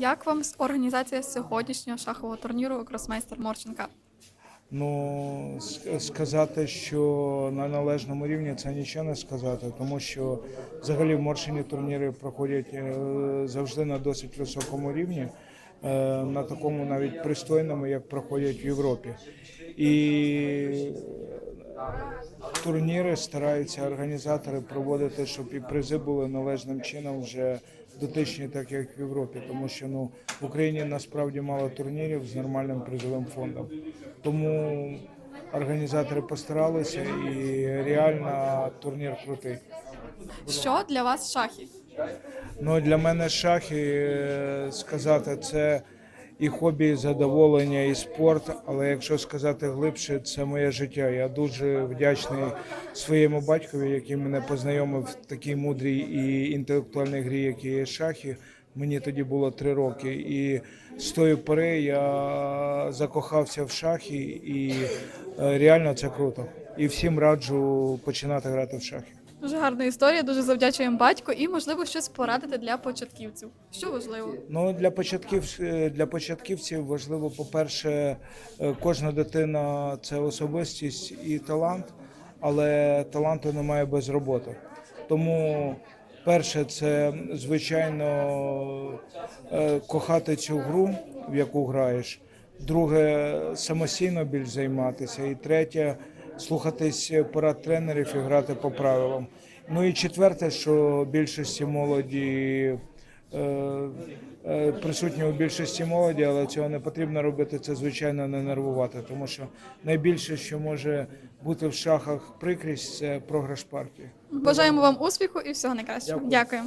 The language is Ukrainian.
Як вам організація сьогоднішнього шахового турніру Кросмейстер Морченка? Ну, сказати, що на належному рівні це нічого не сказати, тому що взагалі в Моршині турніри проходять е, завжди на досить високому рівні, е, на такому навіть пристойному, як проходять в Європі. І турніри стараються організатори проводити, щоб і призи були належним чином вже дотичні, так як в Європі, тому що ну в Україні насправді мало турнірів з нормальним призовим фондом. Тому організатори постаралися і реально турнір крутий. Що для вас шахи? Ну для мене шахи е, сказати це і хобі, і задоволення, і спорт. Але якщо сказати глибше, це моє життя. Я дуже вдячний своєму батькові, який мене познайомив в такій мудрій і інтелектуальній грі, як є шахи. Мені тоді було три роки, і з тої пори я закохався в шахи, і е, реально це круто. І всім раджу починати грати в шахи. Дуже гарна історія, дуже завдячуємо батьку і, можливо, щось порадити для початківців. Що важливо? Ну для початків для початківців важливо, по-перше, е, кожна дитина це особистість і талант, але таланту немає без роботи. Тому перше, це звичайно е, кохати цю гру, в яку граєш. Друге, самостійно більш займатися. І третє слухатись порад тренерів і грати по правилам. Ну і четверте, що більшості молоді е, е, присутні у бажаності молоді, але цього не потрібно робити. Це звичайно не нервувати, тому що найбільше, що може бути в шахах прикрість, це програш партії. Бажаємо вам успіху і всього найкращого. Дякую. Дякую.